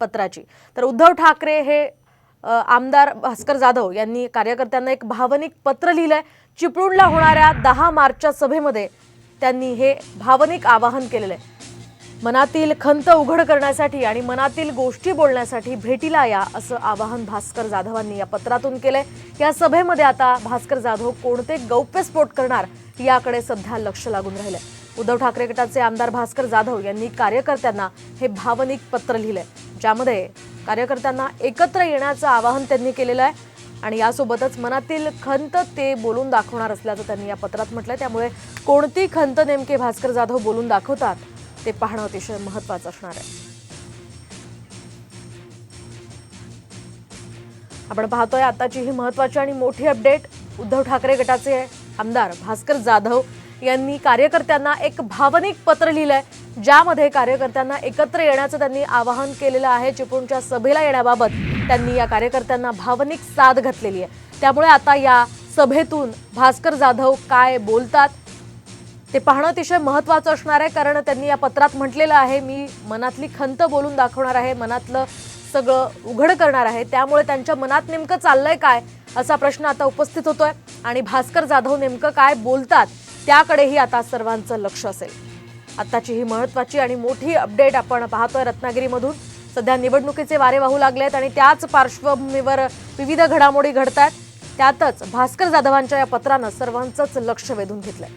पत्राची. तर उद्धव ठाकरे हे आमदार भास्कर जाधव यांनी कार्यकर्त्यांना एक भावनिक पत्र लिहिलंय. चिपळूणला होणाऱ्या दहा मार्चच्या सभेमध्ये त्यांनी हे भावनिक आवाहन केलेलं आहे मनातील खंत उघड करण्यासाठी आणि मनातील गोष्टी बोलण्यासाठी भेटीला या असं आवाहन भास्कर जाधवांनी या पत्रातून केलंय. या सभेमध्ये आता भास्कर जाधव कोणते गौप्यस्फोट करणार याकडे सध्या लक्ष लागून राहिलंय. उद्धव ठाकरे गटाचे आमदार भास्कर जाधव यांनी कार्यकर्त्यांना हे भावनिक पत्र लिहिलंय. ज्यामध्ये कार्यकर्त्यांना एकत्र येण्याचं आवाहन त्यांनी केलेलं आहे. आणि यासोबतच मनातील खंत ते बोलून दाखवणार असल्याचं त्यांनी या पत्रात म्हटलंय. त्यामुळे कोणती खंत नेमके भास्कर जाधव बोलून दाखवतात ते पाहणं अतिशय महत्वाचं असणार आहे. आपण पाहतोय आताची ही महत्वाची आणि मोठी अपडेट उद्धव ठाकरे गटाचे आमदार भास्कर जाधव यांनी कार्यकर्त्यांना एक भावनिक पत्र लिहिलं आहे ज्यामध्ये कार्यकर्त्यांना एकत्र येण्याचं त्यांनी आवाहन केलेलं आहे. चिपळूणच्या सभेला येण्याबाबत त्यांनी या कार्यकर्त्यांना भावनिक साथ घातलेली आहे. त्यामुळे आता या सभेतून भास्कर जाधव काय बोलतात ते पाहणं अतिशय महत्त्वाचं असणार आहे कारण त्यांनी या पत्रात म्हटलेलं आहे मी मनातली खंत बोलून दाखवणार आहे मनातलं सगळं उघड करणार आहे त्यामुळे त्यांच्या मनात नेमकं चाललंय काय असा प्रश्न आता उपस्थित होतोय. आणि भास्कर जाधव नेमकं काय बोलतात त्याकडेही आता सर्वांचं लक्ष असेल. आत्ताची ही महत्त्वाची आणि मोठी अपडेट आपण पाहतोय रत्नागिरीमधून. सध्या निवडणुकीचे वारे वाहू लागले आहेत आणि त्याच पार्श्वभूमीवर विविध घडामोडी घडत आहेत त्यातच भास्कर जाधवांच्या या पत्रानं सर्वांचंच लक्ष वेधून घेतलंय.